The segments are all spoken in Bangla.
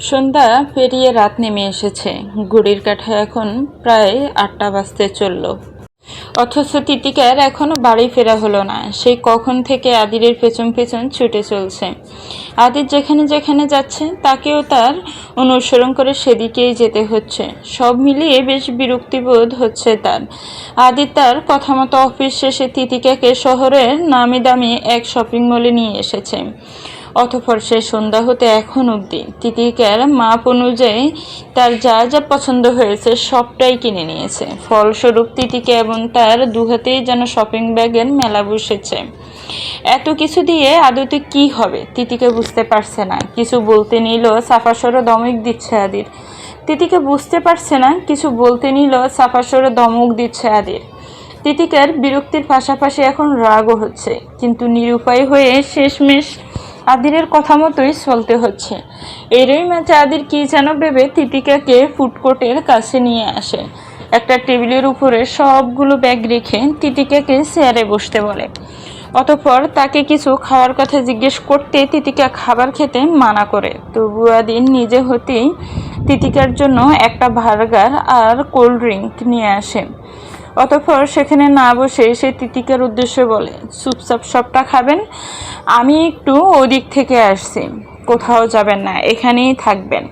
সন্ধ্যা পেরিয়ে রাত নেমে এসেছে। ঘড়ির কাঠা এখন প্রায় আটটা বাজতে চলল। অথচ তিতিকার এখনও বাড়ি ফেরা হলো না। সেই কখন থেকে আদিরের পেছন পেছন ছুটে চলছে। আদির যেখানে যেখানে যাচ্ছে, তাকেও তার অনুসরণ করে সেদিকেই যেতে হচ্ছে। সব মিলিয়ে বেশ বিরক্তিবোধ হচ্ছে তার। আদির তার কথা মতো অফিস শেষে তিতিকাকে শহরের নামি দামি এক শপিং মলে নিয়ে এসেছে। অতঃপর সে সন্ধ্যা হতে এখন অবধি তিতিকার মাপ অনুযায়ী তার যা যা পছন্দ হয়েছে সবটাই কিনে নিয়েছে। ফলস্বরূপ তিতিকে এবং তার দুহাতেই যেন শপিং ব্যাগের মেলা বসেছে। এত কিছু দিয়ে আদতে কি হবে? তিতিকে বুঝতে পারছে না। কিছু বলতে নিল সাফাসরও দমক দিচ্ছে আদির। তিতিকে বুঝতে পারছে না, কিছু বলতে নিল সাফাসরও দমক দিচ্ছে আদির। তিতিকার বিরক্তির পাশাপাশি এখন রাগও হচ্ছে। কিন্তু নিরুপায় হয়ে শেষমেশ আদিরের কথা মতোই চলতে হচ্ছে। এরই মাঝে আদির কি যেন ভেবে তিতিকাকে ফুডকোর্টের কাছে নিয়ে আসে। একটা টেবিলের উপরে সবগুলো ব্যাগ রেখে তিতিকাকে চেয়ারে বসতে বলে। অতঃপর তাকে কিছু খাওয়ার কথা জিজ্ঞেস করতে তিতিকা খাবার খেতে মানা করে। তবু আদিন নিজে হতেই তিতিকার জন্য একটা বার্গার আর কোল্ড ড্রিঙ্ক নিয়ে আসে। অতঃপর সেখানে না বসে সে তিতিকার উদ্দেশ্যে বলে, চুপচাপ সবটা খাবেন, আমি একটু ওদিক থেকে আসছি, কোথাও যাবেন না, এখানেই থাকবেন।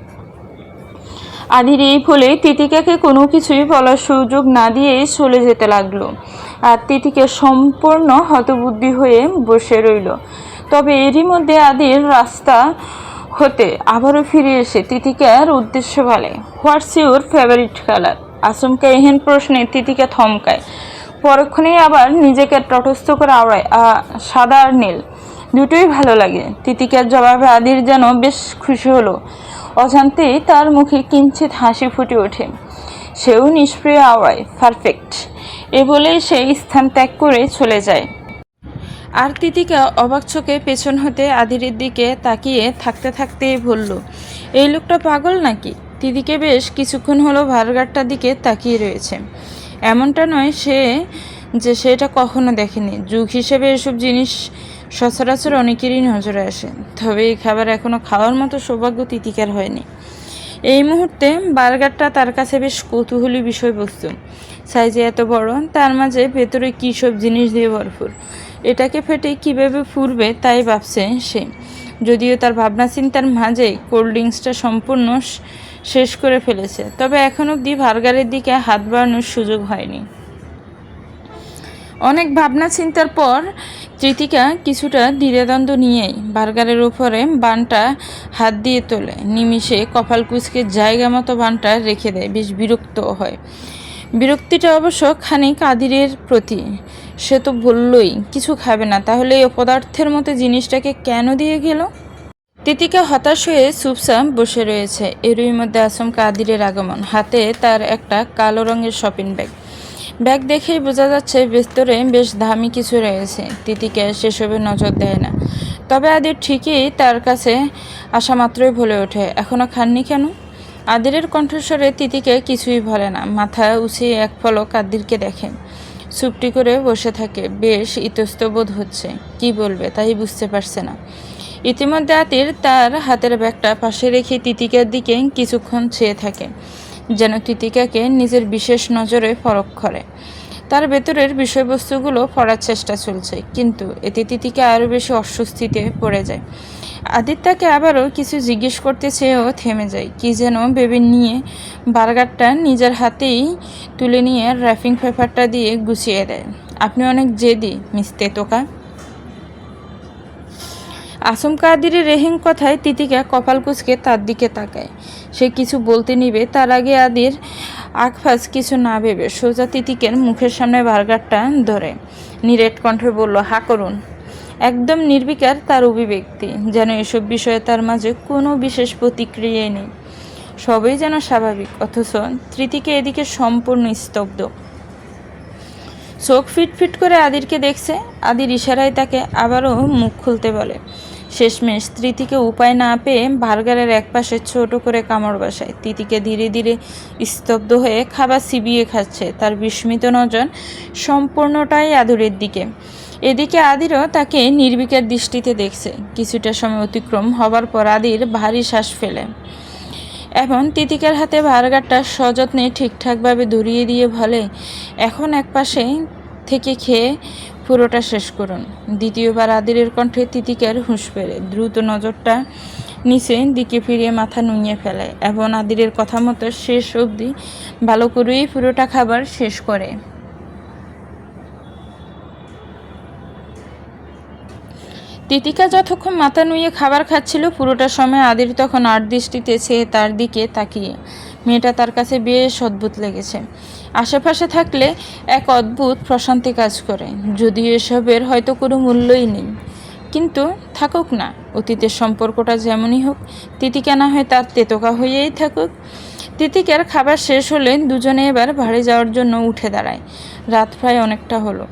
আদির এই ফলে তিতিকাকে কোনো কিছুই বলার সুযোগ না দিয়েই চলে যেতে লাগল, আর তিতিকে সম্পূর্ণ হতবুদ্ধি হয়ে বসে রইল। তবে এরই মধ্যে আদির রাস্তা হতে আবারও ফিরে এসে তিতিকার উদ্দেশ্য বলে, হোয়াটস ইউর ফেভারিট কালার? আচমকা এহেন প্রশ্নে তিতিকা থমকায়। পরক্ষণেই আবার নিজেকে তটস্থ করে আওড়ায় সাদা আর নীল, দুটোই ভালো লাগে। তিতিকার জবাবে আদির যেন বেশ খুশি হলো। অজান্তেই তার মুখে কিঞ্চিত হাসি ফুটে ওঠে। সেও নিষ্প্রিয় আওড়ায়, পারফেক্ট। এ বলেই সেই স্থান ত্যাগ করে চলে যায়। আর তিতিকা অবাক চোখে পেছন হতে আদিরের দিকে তাকিয়ে থাকতে থাকতেই বলল, এই লোকটা পাগল নাকি? তিতিকে বেশ কিছুক্ষণ হলো ভারগারটার দিকে তাকিয়ে রয়েছে। এমনটা নয় সে যে সেটা কখনো দেখেনি। যুগ হিসেবে এসব জিনিস সচরাচর অনেকেরই নজরে আসে। তবে এই খাবার এখনও খাওয়ার মতো সৌভাগ্য তিতিকার হয়নি। এই মুহূর্তে বার্গারটা তার কাছে বেশ কৌতূহলী বিষয়বস্তু। সাইজে এত বড়, তার মাঝে ভেতরে কী সব জিনিস দিয়ে ভরপুর? এটাকে ফেটে কীভাবে ফুরবে তাই ভাবছে সে। যদিও তার ভাবনা চিন্তার মাঝে কোল্ড ড্রিঙ্কসটা সম্পূর্ণ শেষ করে ফেলেছে। তবে এখন অবধি ভার্গারের দিকে হাত বাড়ানোর সুযোগ হয়নি। অনেক ভাবনা চিন্তার পর তৃতিকা কিছুটা দ্বিধাদ্বন্দ্ব নিয়েই বার্গারের উপরে বানটা হাত দিয়ে তোলে। নিমিষে কপাল কুচকে জায়গা মতো বানটা রেখে দেয়। বেশ বিরক্ত হয়। বিরক্তিটা অবশ্য খানিক আদিরের প্রতি। সে তো বললই, কিছু খাবে না। তাহলে এই অপদার্থের মতো জিনিসটাকে কেন দিয়ে গেল? তিতিকা হতাশ হয়ে চুপচাপ বসে রয়েছে। এরই মধ্যে আচমকা আদিরের আগমন। হাতে তার একটা কালো রঙের শপিং ব্যাগ। ব্যাগ দেখেই বোঝা যাচ্ছে ভেতরে বেশ দামি কিছু রয়েছে। তিতিকা সেসবে নজর দেয় না। তবে আদির ঠিকই তার কাছে আসা মাত্রই বলে ওঠে এখনও খাননি কেন? আদিরের কণ্ঠস্বরে তিতিকে কিছুই বলে না। মাথা উঁচিয়ে এক পলক আদিরকে দেখে। চুপটি করে বসে থাকে। বেশ ইতস্তবোধ হচ্ছে। কি বলবে, তাই বুঝতে পারছে না। ইতিমধ্যে আতির তার হাতের ব্যাগটা পাশে রেখে তিতিকার দিকে কিছুক্ষণ চেয়ে থাকে, যেন তিতিকাকে নিজের বিশেষ নজরে ফরক করে। তার ভেতরের বিষয়বস্তুগুলো পড়ার চেষ্টা চলছে, কিন্তু এতে তিতিকা আরও বেশি অস্বস্তিতে পড়ে যায়। আদিত্যাকে আবারও কিছু জিজ্ঞেস করতে চেয়েও থেমে যায়, কি যেন ভেবে নিয়ে বার্গারটা নিজের হাতেই তুলে নিয়ে র্যাফিং পেপারটা দিয়ে গুছিয়ে দেয়। আপনি অনেক জেদি, মিস তেতোকা। আচমকা আদিরের রেহেং কথায় তিতিকা কপাল কুচকে তার দিকে তাকায়। সে কিছু বলতে নিবে, তার আগে আদির আকফাজ কিছু না ভেবে সোজা তিতিকের মুখের সামনে বার্গারটা ধরে। নিরেট কণ্ঠে বলল, হা, করুন। একদম নির্বিকার তার অভিব্যক্তি, যেন এসব বিষয়ে তার মাঝে কোনো বিশেষ প্রতিক্রিয়াই নেই। সবই যেন স্বাভাবিক, অথচ তৃতিকে এদিকে সম্পূর্ণ স্তব্ধ। চোখ ফিট ফিট করে আদিরকে দেখছে। আদির ইশারায় তাকে আবারও মুখ খুলতে বলে শেষমেশ তৃতিকে উপায় না পেয়ে বার্গারের একপাশে ছোট করে কামড় বসায়। তিতিকে ধীরে ধীরে স্তব্ধ হয়ে খাবার চিবিয়ে খাচ্ছে। তার বিস্মিত নজর সম্পূর্ণটাই আদুরের দিকে। এদিকে আদিরও তাকে নির্বিকার দৃষ্টিতে দেখছে। কিছুটা সময় অতিক্রম হবার পর আদির ভারী শ্বাস ফেলে। এবং তিতিকার হাতে বার্গারটা সযত্নে ঠিকঠাকভাবে ধরিয়ে দিয়ে বলে, এখন একপাশে থেকে খেয়ে পুরোটা শেষ করুন। দ্বিতীয়বার আদিরের কণ্ঠে তিতিকার হুঁশ পেরে দ্রুত নজরটা নিচে দিকে ফিরিয়ে মাথা নুইয়ে ফেলে এবং আদিরের কথা মতো শেষ অবধি ভালো করেই পুরোটা খাবার শেষ করে। তিতিকা যতক্ষণ মাথা নুয়ে খাবার খাচ্ছিল, পুরোটা সময় আদির তখন আট দৃষ্টিতে চেয়ে তার দিকে তাকিয়ে। মেয়েটা তার কাছে বেশ অদ্ভুত লেগেছে। আশেপাশে থাকলে এক অদ্ভুত প্রশান্তি কাজ করে। যদিও এসবের হয়তো কোনো মূল্যই নেই। কিন্তু থাকুক না, অতীতের সম্পর্কটা যেমনই হোক, তিতিকা না হয় তার তেতকা হয়েই থাকুক। তিতিকার খাবার শেষ হলে দুজনে এবার বাড়ি যাওয়ার জন্য উঠে দাঁড়ায়। রাত প্রায় অনেকটা হলো।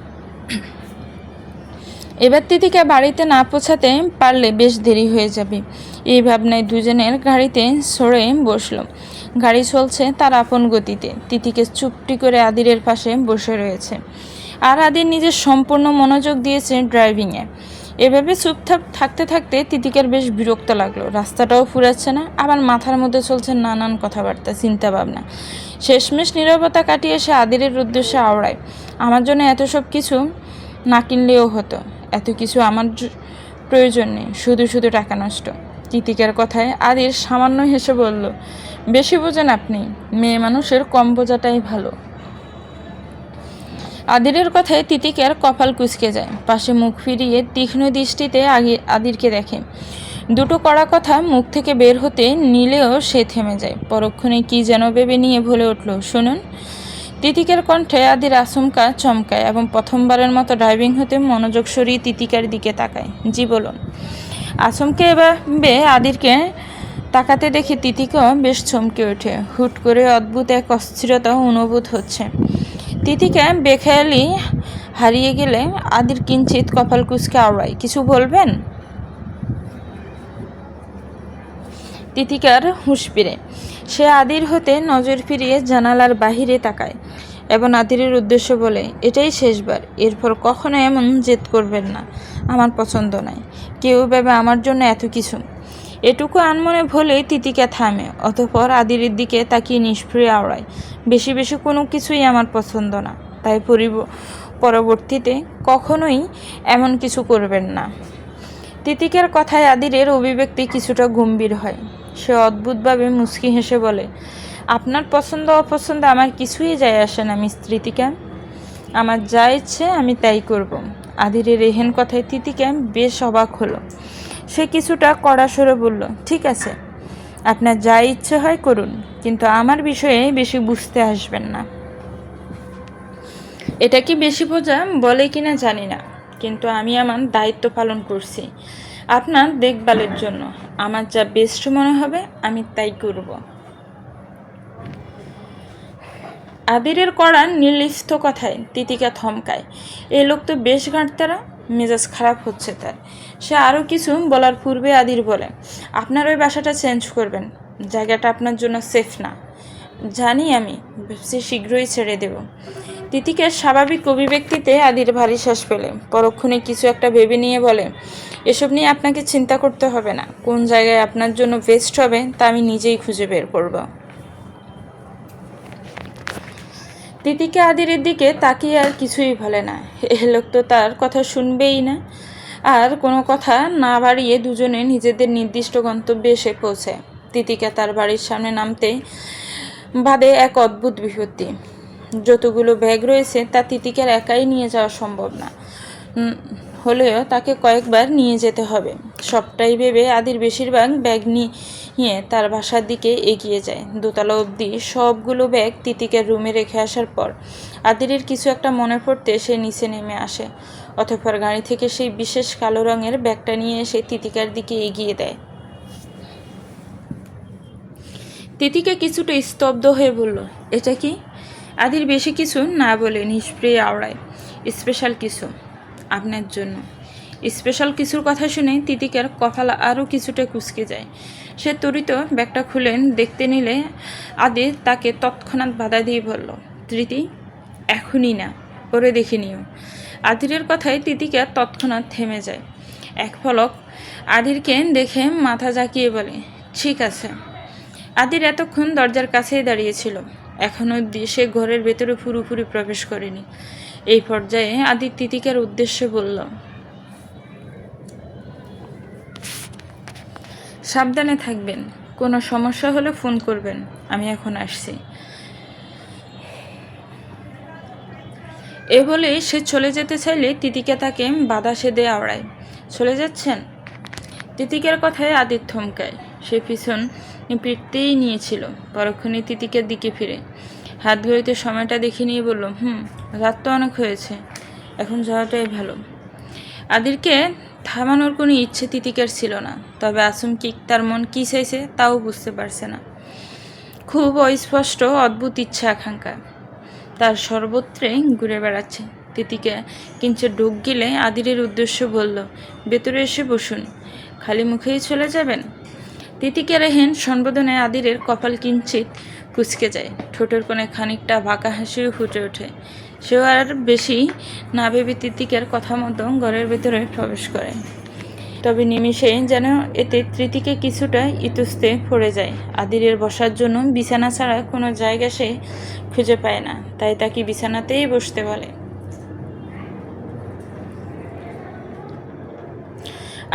এবার তিতিকা বাড়িতে না পৌঁছাতে পারলে বেশ দেরি হয়ে যাবে। এই ভাবনায় দুজনের গাড়িতে সরে বসল। গাড়ি চলছে তার আপন গতিতে। তিথিকে চুপটি করে আদিরের পাশে বসে রয়েছে। আর আদির নিজের সম্পূর্ণ মনোযোগ দিয়েছে ড্রাইভিংয়ে। এভাবে চুপথাপ থাকতে থাকতে তিতিকার বেশ বিরক্ত লাগল। রাস্তাটাও ফুরাচ্ছে না, আবার মাথার মধ্যে চলছে নানান কথাবার্তা চিন্তা ভাবনা শেষমেশ নীরবতা কাটিয়ে সে আদিরের উদ্দেশ্যে আওড়ায়, আমার জন্য এত সব কিছু না কিনলেও হতো। এত কিছু আমার প্রয়োজন নেই। শুধু শুধু টাকা নষ্ট। তিতিকার কথায় আদির সামান্য হেসে বলল, বেশি বোঝেন আপনি, মেয়ে মানুষের কম বোঝাটাই ভালো। আদিরের কথায় তিতিকার কপাল কুচকে যায়, পাশে মুখ ফিরিয়ে তীক্ষ্ণ দৃষ্টিতে আগে আদিরকে দেখে। দুটো কড়া কথা মুখ থেকে বের হতে নিলেও সে থেমে যায়, পরক্ষণে কি যেন ভেবে নিয়ে ভুলে উঠল, শুনুন। তিতিকার কণ্ঠে আদির আচমকা চমকায় এবং প্রথমবারের মতো ড্রাইভিং হতে মনোযোগ সরিয়ে তিতিকার দিকে তাকায়। জি, বলুন। আচমকে বে আদিরকে তাকাতে দেখে তিতিকাও বেশ চমকে ওঠে। হুট করে অদ্ভুত এক অস্থিরতা অনুভূত হচ্ছে। তিতিকা বেখেয়ালি হারিয়ে গেলে আদির কিঞ্চিত কপাল কুচকে আওড়ায় কিছু বলবেন? তিতিকার হুঁশ ফিরে। সে আদির হতে নজর ফিরিয়ে জানালার বাহিরে তাকায়। এবং আদিরের উদ্দেশ্য বলে, এটাই শেষবার। এরপর কখনো এমন জেদ করবেন না। আমার পছন্দ নয় কেউ ভেবে আমার জন্য এত কিছু এটুকু আনমনে ভোলে তিতিকা থামে, অতঃপর আদিরের দিকে তাকিয়ে নিষ্ফ্রিয় আওড়ায়, বেশি বেশি কোনো কিছুই আমার পছন্দ না। তাই পরিব পরবর্তীতে কখনোই এমন কিছু করবেন না তিতিকের কথায় আদিরের অভিব্যক্তি কিছুটা গম্ভীর হয়। সে অদ্ভুতভাবে মুচকি হেসে বলে আপনার পছন্দ, অপছন্দ, আমার কিছুই যায় আসে না। মিস তৃতিকা আমার যা ইচ্ছে আমি তাই করব। আদিরের এহেন কথায় তিতিকা বেশ অবাক হলো। সে কিছুটা কড়া সরে বলল, ঠিক আছে, আপনার যা ইচ্ছে হয় করুন, কিন্তু আমার বিষয়ে বেশি বুঝতে আসবেন না। এটা কি বেশি বোঝা বলে কিনা জানি না, কিন্তু আমি আমার দায়িত্ব পালন করছি আপনার দেখভালের জন্য। আমার যা বেস্ট মনে হবে আমি তাই করব। আবিরের কড়া নির্লিপ্ত কথায় তিতিকা থমকায়। এই লোক তো বেশ ঘাটতারা মেজাজ খারাপ হচ্ছে তার। সে আরও কিছু বলার পূর্বে আদির বলে, আপনার ওই বাসাটা চেঞ্জ করবেন, জায়গাটা আপনার জন্য সেফ না। জানি আমি সে শীঘ্রই ছেড়ে দেব। তিতিকের স্বাভাবিক অভিব্যক্তিতে আদির ভারী শ্বাস পেলে পরক্ষণে কিছু একটা ভেবে নিয়ে বলে, এসব নিয়ে আপনাকে চিন্তা করতে হবে না। কোন জায়গায় আপনার জন্য বেস্ট হবে, তা আমি নিজেই খুঁজে বের করব। তিতিকে আদিরের দিকে তাকিয়ে আর কিছুই বলে না। এ লোক তো তার কথা শুনবেই না। আর কোনো কথা না বাড়িয়ে দুজনে নিজেদের নির্দিষ্ট গন্তব্যে এসে পৌঁছে। তিতিকা তার বাড়ির সামনে নামতে বাদে এক অদ্ভুত বিপত্তি যতগুলো ব্যাগ রয়েছে, তা তিতিকার একাই নিয়ে যাওয়া সম্ভব না। হলেও তাকে কয়েকবার নিয়ে যেতে হবে। সবটাই ভেবে আদির বেশিরভাগ ব্যাগ নিয়ে তার বাসার দিকে এগিয়ে যায়। দোতলা অবধি সবগুলো ব্যাগ তিতিকের রুমে রেখে আসার পর আদিরের কিছু একটা মনে পড়তে সে নিচে নেমে আসে। অতঃপর গাড়ি থেকে সেই বিশেষ কালো রঙের ব্যাগটা নিয়ে এসে তিতিকার দিকে এগিয়ে দেয়। তিতিকা কিছুটা স্তব্ধ হয়ে বলল, এটা কি? আদির বেশি কিছু না বলে নিষ্প্রিয় আওড়ায়। স্পেশাল কিছু। আপনার জন্য। স্পেশাল কিছুর কথা শুনে তিতিকার কপাল আরও কিছুটা কুচকে যায়। সে ত্বরিত ব্যাগটা খুলেন, দেখতে নিলে আদি তাকে তৎক্ষণাৎ বাধা দিয়ে বলল তৃতি এখনই না, পরে দেখে নিও। আদিরের কথায় তিতিকা তৎক্ষণাৎ থেমে যায়। এক ফলক আদিরকে দেখে মাথা জাকিয়ে বলে, ঠিক আছে। আদির এতক্ষণ দরজার কাছেই দাঁড়িয়েছিল এখনও অবধি সে ঘরের ভেতরে পুরোপুরি প্রবেশ করেনি। এই পর্যায়ে আদি তিতিকার উদ্দেশ্যে বলল, সাবধানে থাকবেন। কোনো সমস্যা হলে ফোন করবেন। আমি এখন আসছি। এ বলে সে চলে যেতে চাইলে তিতিকা তাকে বাধা সেদে আওড়ায় চলে যাচ্ছেন? তিতিকার কথায় আদিত থমকায়। সে পিছন পিটতেই নিয়েছিল। পরক্ষণে তিতিকার দিকে ফিরে। হাত ঘড়িতে সময়টা দেখে নিয়ে বলল, হুম রাত তো অনেক হয়েছে। এখন যাওয়াটাই ভালো। আদিরকে থামানোর কোনো ইচ্ছে তিতিকার ছিল না, তবে আসুম কি তার মন কী চাইছে তাও বুঝতে পারছে না। খুব অস্পষ্ট, অদ্ভুত ইচ্ছা আকাঙ্ক্ষা। তার সর্বত্রে ঘুরে বেড়াচ্ছে। তিতিকে কিঞ্চিত ডুব গিলে আদিরের উদ্দেশ্য বলল, ভেতরে এসে বসুন। খালি মুখেই চলে যাবেন? তিতিকে রেহেন সম্বোধনে আদিরের কপাল কিঞ্চিত কুচকে যায়। ঠোঁটের কোণে খানিকটা বাঁকা হাসিও ফুটে ওঠে। সেও আর বেশি না ভেবে তিতিকের কথা মতো ঘরের ভেতরে প্রবেশ করে। তবে নিমিষে যেন এতে তৃতিকে কিছুটা ইতুস্তে পড়ে যায়। আদিরের বসার জন্য বিছানা ছাড়া কোনো জায়গা সে খুঁজে পায় না, তাই তাকে বিছানাতেই বসতে বলে।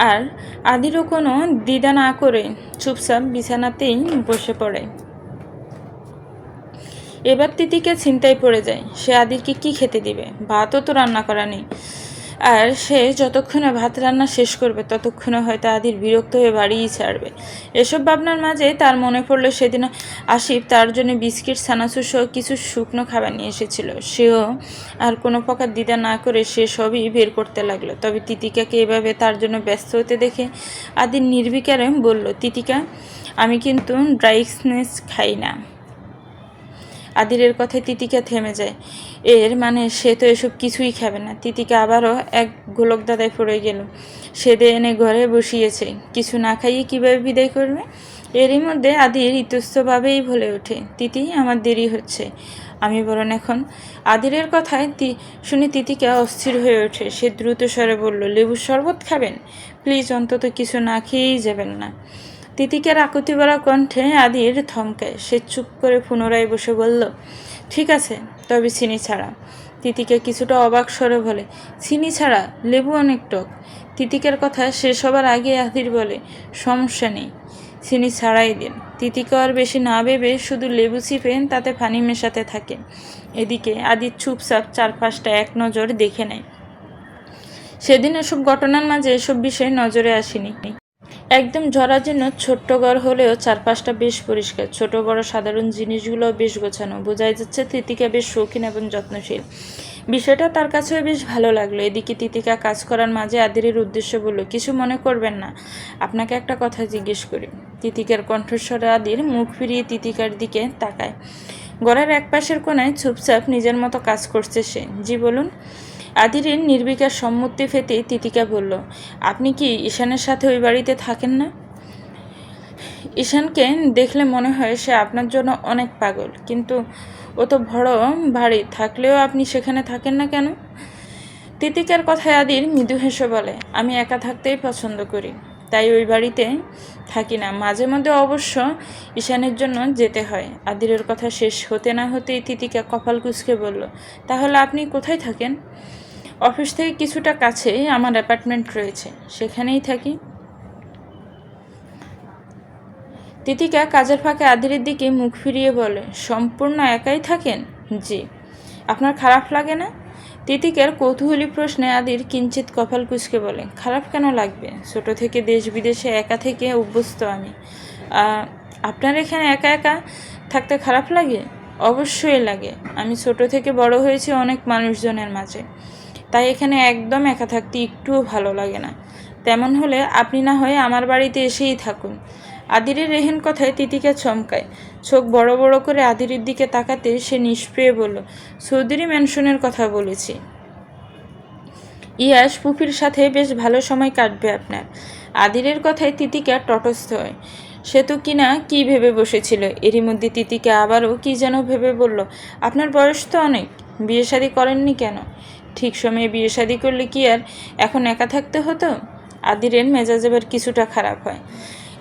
আর আদিরও কোনো দ্বিধা না করে চুপচাপ বিছানাতেই বসে পড়ে। এবার তিতিকে চিন্তায় পড়ে যায়। সে আদিরকে কি খেতে দিবে? ভাতও তো রান্না করা নেই। আর সে যতক্ষণে ভাত রান্না শেষ করবে, ততক্ষণে হয়তো আদির বিরক্ত হয়ে বাড়িই ছাড়বে। এসব ভাবনার মাঝে তার মনে পড়ল সেদিন আসিফ তার জন্য বিস্কিট, ছানাচুর সহ কিছু শুকনো খাবার নিয়ে এসেছিল। সেও আর কোনো প্রকার দ্বিধা না করে সে সবই বের করতে লাগল। তবে তিতিকাকে এভাবে তার জন্য ব্যস্ত হতে দেখে আদির নির্বিকারে বলল, তিতিকা, আমি কিন্তু ড্রাই স্ন্যাক্স খাই না। আদিরের কথায় তিতিকা থেমে যায়। এর মানে সে তো এসব কিছুই খাবে না। তিতিকা আবারও এক গোলক দাদায় পড়ে গেল। সেদে এনে ঘরে বসিয়েছে। কিছু না খাইয়ে কীভাবে বিদায় করবে? এরই মধ্যে আদির ইতস্তভাবেই বলে ওঠে, তিতি, আমার দেরি হচ্ছে। আমি বরং এখন আদিরের কথায় তি শুনে তিতিকা অস্থির হয়ে ওঠে। সে দ্রুত স্বরে বলল লেবুর শরবত খাবেন? প্লিজ, অন্তত কিছু না খেয়েই যাবেন না। তিতিকার আকুতি বলা কণ্ঠে আদির থমকায় সে চুপ করে পুনরায় বসে বলল, ঠিক আছে, তবে চিনি ছাড়া। তিতিকে কিছুটা অবাক স্বরে বলে, চিনি ছাড়া, লেবু অনেক টক। তিতিকার কথা শেষ হবার আগে আদির বলে, সমস্যা নেই, চিনি ছাড়াই দিন। তিতিকা আর বেশি না ভেবে শুধু লেবু চিপেন তাতে পানি মেশাতে থাকে। এদিকে আদির চুপচাপ চারপাশটা এক নজর দেখে নেয়। সেদিন এসব ঘটনার মাঝে এসব বিষয় নজরে আসেনি। একদম জরাজীর্ণ ছোট্ট ঘর হলেও চারপাশটা বেশ পরিষ্কার। ছোট, বড়, সাধারণ জিনিসগুলো বেশ গোছানো। বোঝাই যাচ্ছে তিতিকা বেশ শৌখিন এবং যত্নশীল। বিষয়টা তার কাছেও বেশ ভালো লাগল। এদিকে তিতিকা কাজ করার মাঝে আদিরের উদ্দেশ্য বলল, কিছু মনে করবেন না, আপনাকে একটা কথা জিজ্ঞেস করি। তিতিকার কণ্ঠস্বরে আদির মুখ ফিরিয়ে তিতিকার দিকে তাকায়। ঘরের এক পাশের কোনায় চুপচাপ নিজের মতো কাজ করছে সে। জি, বলুন। আদিরের নির্বিকার সম্মতি ফেতে তিতিকা বলল, আপনি কি ঈশানের সাথে ওই বাড়িতে থাকেন না? ঈশানকে দেখলে মনে হয় সে আপনার জন্য অনেক পাগল, কিন্তু ও তো বড় বাড়ি থাকলেও আপনি সেখানে থাকেন না কেন? তিতিকার কথায় আদির মৃদু হেসে বলে, আমি একা থাকতেই পছন্দ করি, তাই ওই বাড়িতে থাকি না। মাঝে মধ্যে অবশ্য ঈশানের জন্য যেতে হয়। আদিরের কথা শেষ হতে না হতেই তিতিকা কপাল কুচকে বলল, তাহলে আপনি কোথায় থাকেন? অফিস থেকে কিছুটা কাছে আমার অ্যাপার্টমেন্ট রয়েছে। সেখানেই থাকি। তিতিকা কাজের ফাঁকে আদিরের দিকে মুখ ফিরিয়ে বলে, সম্পূর্ণ একাই থাকেন? জি। আপনার খারাপ লাগে না? তিতিকার কৌতূহলী প্রশ্নে আদির কিঞ্চিত কপাল কুচকে বলে, খারাপ কেন লাগবে? ছোট থেকে দেশ বিদেশে একা থেকে অভ্যস্ত আমি। আপনার এখানে একা একা থাকতে খারাপ লাগে? অবশ্যই লাগে। আমি ছোট থেকে বড় হয়েছি অনেক মানুষজনের মাঝে। তাই এখানে একদম একা থাকতে একটুও ভালো লাগে না। তেমন হলে আপনি না হয় আমার বাড়িতে এসেই থাকুন। আদিরের রেহেন কথায় তিতিকা চমকায়। চোখ বড় বড় করে আদিরের দিকে তাকাতে সে নিষ্প্রিয় বলল চৌধুরী ম্যানশনের কথা বলেছি। ইয়াস পুফির সাথে বেশ ভালো সময় কাটবে আপনার। আদিরের কথায় তিতিকা তটস্থ হয়। সে তো কিনা কি ভেবে বসেছিল? এরই মধ্যে তিতিকা আবারও কি যেন ভেবে বলল, আপনার বয়স তো অনেক, বিয়ে শাদী করেননি কেন? ঠিক সময়ে বিয়ে শাদী করলে কি আর এখন একা থাকতে হতো? আদিরের মেজাজ এবার কিছুটা খারাপ হয়।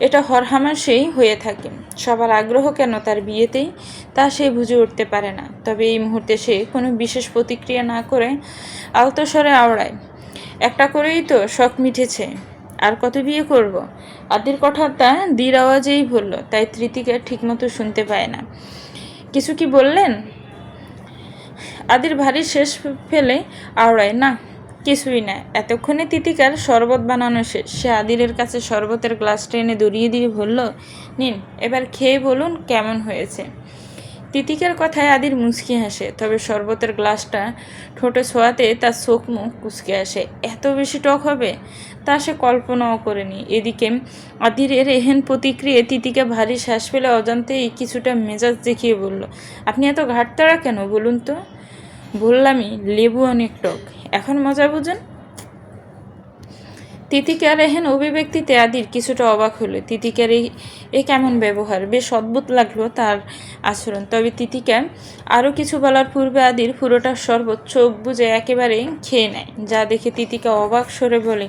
এটা হরহামেশাই হয়ে থাকে। সবার আগ্রহ কেন তার বিয়েতেই, তা সে বুঝে উঠতে পারে না। তবে এই মুহূর্তে সে কোনো বিশেষ প্রতিক্রিয়া না করে আলতো স্বরে আওড়ায়, একটা করেই তো শখ মিঠেছে আর কত বিয়ে করব। আদির কথাটা দীর আওয়াজেই বলল, তাই তৃতিকা ঠিকমতো শুনতে পায় না। কিছু কি বললেন? আদির ভারী শেষ ফেলে আওড়ায়, না কিছুই না। এতক্ষণে তিতিকার শরবত বানানো শেষ। সে আদিরের কাছে শরবতের গ্লাসটা এনে দড়িয়ে দিয়ে বলল, নিন, এবার খেয়ে বলুন কেমন হয়েছে? তিতিকার কথায় আদির মুচকি হাসে, তবে শরবতের গ্লাসটা ঠোঁটে ছোঁয়াতে তার চোখ মুখ কুচকে আসে। এত বেশি টক হবে? তা সে কল্পনাও করেনি। এদিকে আদিরের এহেন প্রতিক্রিয়া তিতিকা ভারী শ্বাস পেলে অজান্তেই কিছুটা মেজাজ দেখিয়ে বলল, আপনি এত ঘাটতাড়া কেন বলুন তো? বললামই, লেবু অনেক টক। এখন মজা বুঝেন? তিতিকার এহেন অভিব্যক্তিতে আদির কিছুটা অবাক হলো। তিতিকার এই এ কেমন ব্যবহার? বেশ অদ্ভুত লাগল তার আচরণ। তবে তিতিকা আরও কিছু বলার পূর্বে আদির পুরোটা শরবত চোখ বুঝে একেবারে খেয়ে নেয়, যা দেখে তিতিকা অবাক সরে বলে,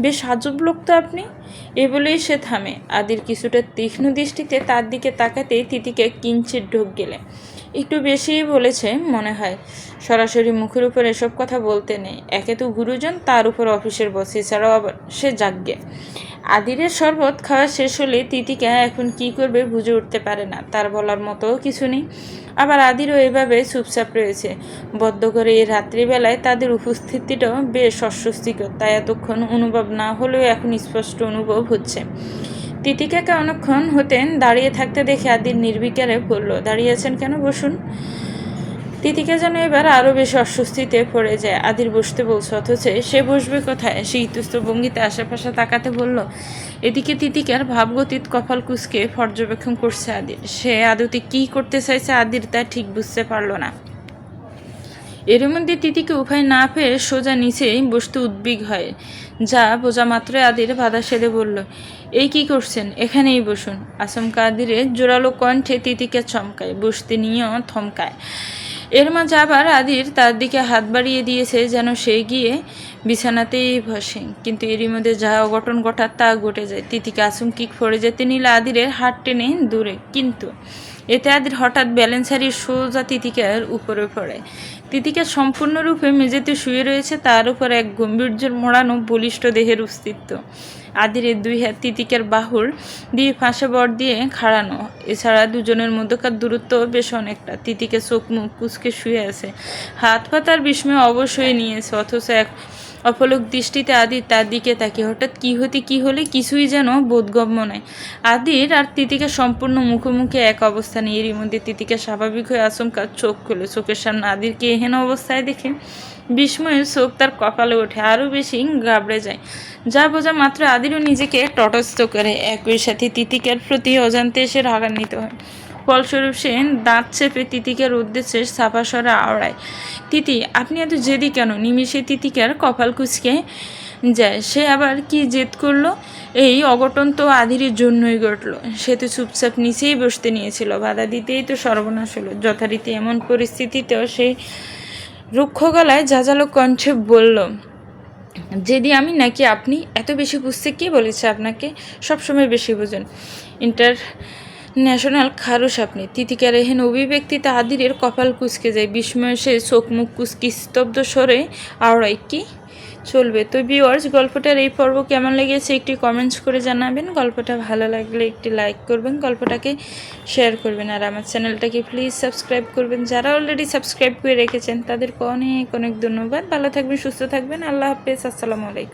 বেশ আজব লোক তো আপনি। এ বলেই সে থামে। আদির কিছুটা তীক্ষ্ণ দৃষ্টিতে তার দিকে তাকাতেই তিতিকে কিঞ্চিত ঢোক গেলে। একটু বেশিই বলেছে, মনে হয়। সরাসরি মুখের উপর এসব কথা বলতে নেই। একে তো গুরুজন, তার উপর অফিসের বস, এছাড়াও আবার সে যাগ্যে আদিরের শরবত খাওয়া শেষ হলে তিতিকা এখন কি করবে বুঝে উঠতে পারে না, তার বলার মতো কিছু নেই। আবার আদিরও এভাবে চুপচাপ রয়েছে। বদ্ধ করে এই রাত্রিবেলায় তাদের উপস্থিতিটাও বেশ অস্বস্তিকর, তাই এতক্ষণ অনুভব না হলেও এখন স্পষ্ট অনুভব হচ্ছে। তিতিকাকে অনেকক্ষণ হতেন দাঁড়িয়ে থাকতে দেখে আদির নির্বিকারে বলল দাঁড়িয়ে আছেন কেন? বসুন। তিতিকা যেন এবার আরও বেশি অস্বস্তিতে পড়ে যায়। আদির বসতে বলছে, অথচ সে বসবে কোথায়? সে ইতুস্ত ভঙ্গিতে আশেপাশে তাকাতে বলল, এদিকে তিতিকার ভাবগতিত কপাল কুচকে পর্যবেক্ষণ করছে আদির। সে আদতে কী করতে চাইছে আদির তা ঠিক বুঝতে পারল না। এর মধ্যে তিতিকে উপায় না পেয়ে সোজা নিচেই বসতে উদ্বিগ হয়। যা বোঝা মাত্র আদির বাধা সেরে বলল, এই কি করছেন? এখানেই বসুন। আচমকা আদিরে জোরালো কণ্ঠে তিতিকে চমকায়, বসতে নিয়েও থমকায়। এর মাঝে আবার আদির তার দিকে হাত বাড়িয়ে দিয়েছে যেন সে গিয়ে বিছানাতেই বসে। কিন্তু এরই মধ্যে যা অঘটন ঘটার তা ঘটে যায়। তিতিকে আচমকি পড়ে যেতে নিলে আদিরের হাত টেনে দূরে। কিন্তু এতে আদির হঠাৎ ব্যালেন্স হারিয়ে সোজা তিতিকার উপরে পড়ে। তিতিকা সম্পূর্ণরূপে মেঝেতে শুয়ে রয়েছে, তার উপর এক গম্ভীর্যের মোড়ানো বলিষ্ঠ দেহের অস্তিত্ব। আদিরের দুই হাত তিতিকার বাহুর দিয়ে ফাঁসে বর দিয়ে খাড়ানো। এছাড়া দুজনের মধ্যকার দূরত্ব বেশ অনেকটা। তিতিকে চোখ মুখ কুচকে শুয়ে আছে। হাত পা তার বিস্ময় অবশ্যই নিয়েছে, অথচ এক অপলক দৃষ্টিতে আদির তার দিকে তাকিয়ে হঠাৎ কী হতে কী হলে কিছুই যেন বোধগম্য নয়। আদির আর তিতিকে সম্পূর্ণ মুখোমুখি এক অবস্থানে। এরই মধ্যে তিতিকে স্বাভাবিক হয়ে আচমকা চোখ খুলে চোখের সামনে আদিরকে এহেন অবস্থায় দেখে বিস্ময়ে চোখ তার কপালে ওঠে, আরও বেশি গাবড়ে যায়। যা বোঝা মাত্র আদিরও নিজেকে তটস্থ করে। একই সাথে তিতিকার প্রতি অজান্তে এসে রাগান্বিত হয়। ফলস্বরূপ সে দাঁত চেপে তিতিকার উদ্দেশ্যে সাফা সরা আওড়ায়। তিতি, আপনি এত জেদি কেন? নিমিষে তিতিকার কপাল কুচকে যায়। সে আবার কি জেদ করল? এই অঘটন তো আধিরের জন্যই ঘটলো। সে তো চুপচাপ নিচেই বসতে নিয়েছিল। বাধা দিতেই তো সর্বনাশ হলো। যথারীতি এমন পরিস্থিতিতেও সে রুক্ষ গলায় জাজালো কণ্ঠে বলল যেদি আমি নাকি আপনি? এত বেশি বুঝতে কে বলেছে আপনাকে? সবসময় বেশি বুঝুন। ইন্টার ন্যাশনাল খারুস আপনি তিতিকার এহেন অভিব্যক্তিতে আদিরের কপাল কুচকে যায়। বিস্ময় সে চোখ মুখ কুচকি স্তব্ধ সরে আওড়াই কি চলবে? তো ভিওয়ার্স গল্পটার এই পর্ব কেমন লেগেছে একটি কমেন্টস করে জানাবেন। গল্পটা ভালো লাগলে একটি লাইক করবেন, গল্পটাকে শেয়ার করবেন। আর আমার চ্যানেলটাকে প্লিজ সাবস্ক্রাইব করবেন। যারা অলরেডি সাবস্ক্রাইব করে রেখেছেন, তাদেরকে অনেক অনেক ধন্যবাদ। ভালো থাকবেন, সুস্থ থাকবেন। আল্লাহ হাফেজ। আসসালামু আলাইকুম।